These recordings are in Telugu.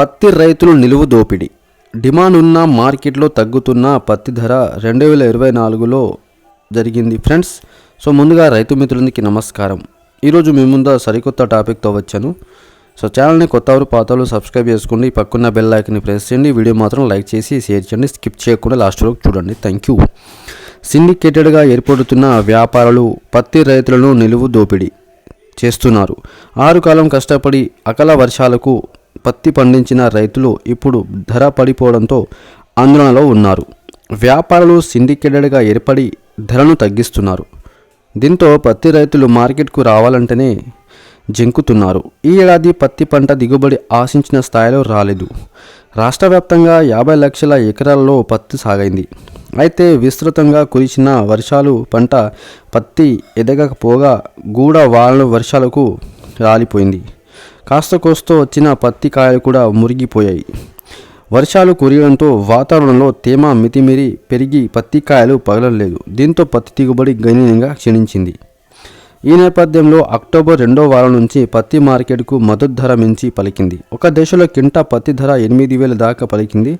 పత్తి రైతులు నిలువు దోపిడీ. డిమాండ్ ఉన్న మార్కెట్లో తగ్గుతున్న పత్తి ధర రెండు వేల ఇరవై నాలుగులో జరిగింది ఫ్రెండ్స్. సో ముందుగా రైతు మిత్రులకి నమస్కారం. ఈరోజు మీ ముందు సరికొత్త టాపిక్తో వచ్చాను. సో ఛానల్ని కొత్తవారు పాతలు సబ్స్క్రైబ్ చేసుకోండి. పక్కన్న బెల్ ఐకన్ని ప్రెస్ చేయండి. వీడియో మాత్రం లైక్ చేసి షేర్ చేయండి. స్కిప్ చేయకుండా లాస్ట్ వరకు చూడండి. Thank you. సిండికేటెడ్గా ఏర్పడుతున్న వ్యాపారులు పత్తి రైతులను నిలువు దోపిడీ చేస్తున్నారు. ఆరు కాలం కష్టపడి అకాల వర్షాలకు పత్తి పండించిన రైతులు ఇప్పుడు ధర పడిపోవడంతో ఆందోళనలో ఉన్నారు. వ్యాపారులు సిండికేటెడ్గా ఏర్పడి ధరను తగ్గిస్తున్నారు. దీంతో పత్తి రైతులు మార్కెట్కు రావాలంటేనే జంకుతున్నారు. ఈ ఏడాది పత్తి పంట దిగుబడి ఆశించిన స్థాయిలో రాలేదు. రాష్ట్ర వ్యాప్తంగా యాభై లక్షల ఎకరాల్లో పత్తి సాగైంది. అయితే విస్తృతంగా కురిసిన వర్షాలు పంట పత్తి ఎదగకపోగా గూడ వాన వర్షాలకు రాలిపోయింది. కాస్త కోస్తో వచ్చిన పత్తి కాయలు కూడా మురిగిపోయాయి. వర్షాలు కురియడంతో వాతావరణంలో తేమ మితిమిరి పెరిగి పత్తి కాయలు పగలలేదు. దీంతో పత్తి దిగుబడి గణనీయంగా క్షీణించింది. ఈ నేపథ్యంలో అక్టోబర్ రెండో వారం నుంచి పత్తి మార్కెట్కు మద్దతు ధర మించి పలికింది. ఒక దశలో కింటా పత్తి ధర ఎనిమిది వేల దాకా పలికింది.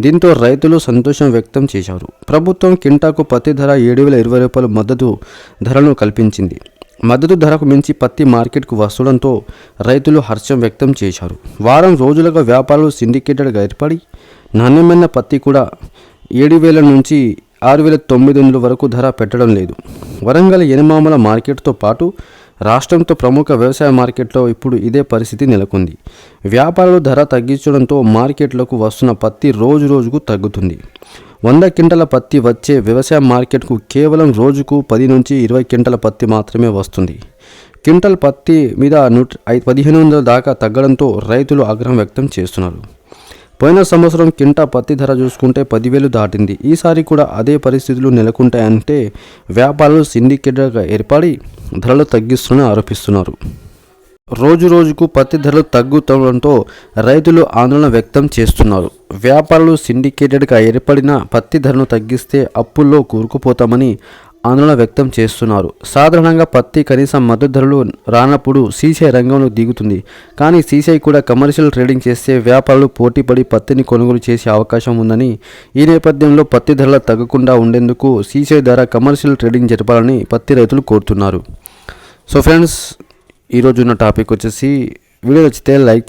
దీంతో రైతులు సంతోషం వ్యక్తం చేశారు. ప్రభుత్వం కింటాకు పత్తి ధర ఏడు వేల ఇరవై రూపాయల మద్దతు ధరను కల్పించింది. మద్దతు ధరకు మించి పత్తి మార్కెట్కు వస్తుండటంతో రైతులు హర్షం వ్యక్తం చేశారు. వారం రోజులుగా వ్యాపారులు సిండికేటెడ్గా ఏర్పడి నాణ్యమైన పత్తి కూడా ఏడు వేల నుంచి ఆరు వేల తొమ్మిది వందల వరకు ధర పెట్టడం లేదు. వరంగల్ ఎనమామల మార్కెట్తో పాటు రాష్ట్రంతో ప్రముఖ వ్యవసాయ మార్కెట్లో ఇప్పుడు ఇదే పరిస్థితి నెలకొంది. వ్యాపారులు ధర తగ్గించడంతో మార్కెట్లకు వస్తున్న పత్తి రోజు రోజుకు తగ్గుతుంది. వంద క్వింటల పత్తి వచ్చే వ్యవసాయ మార్కెట్కు కేవలం రోజుకు పది నుంచి ఇరవై క్వింటల పత్తి మాత్రమే వస్తుంది. క్వింటల్ పత్తి మీద నూట పదిహేను వందల దాకా తగ్గడంతో రైతులు ఆగ్రహం వ్యక్తం చేస్తున్నారు. పోయిన సంవత్సరం కింటా పత్తి ధర చూసుకుంటే పదివేలు దాటింది. ఈసారి కూడా అదే పరిస్థితులు నెలకొంటాయంటే వ్యాపారులు సిండికేటర్గా ఏర్పడి ధరలు తగ్గిస్తున్న ఆరోపిస్తున్నారు. రోజు రోజుకు పత్తి ధరలు తగ్గుతుండటంతో రైతులు ఆందోళన వ్యక్తం చేస్తున్నారు. వ్యాపారులు సిండికేటెడ్గా ఏర్పడిన పత్తి ధరను తగ్గిస్తే అప్పుల్లో కూరుకుపోతామని ఆందోళన వ్యక్తం చేస్తున్నారు. సాధారణంగా పత్తి కనీస మద్దతు ధరలు రానప్పుడు సీసీఐ రంగంలో దిగుతుంది. కానీ సీసీఐ కూడా కమర్షియల్ ట్రేడింగ్ చేస్తే వ్యాపారులు పోటీపడి పత్తిని కొనుగోలు చేసే అవకాశం ఉందని ఈ నేపథ్యంలో పత్తి ధరలు తగ్గకుండా ఉండేందుకు సీసీఐ ద్వారా కమర్షియల్ ట్రేడింగ్ జరపాలని పత్తి రైతులు కోరుతున్నారు. సో ఫ్రెండ్స్ ఈరోజు ఉన్న టాపిక్ వచ్చేసి వీడియో నచ్చితే లైక్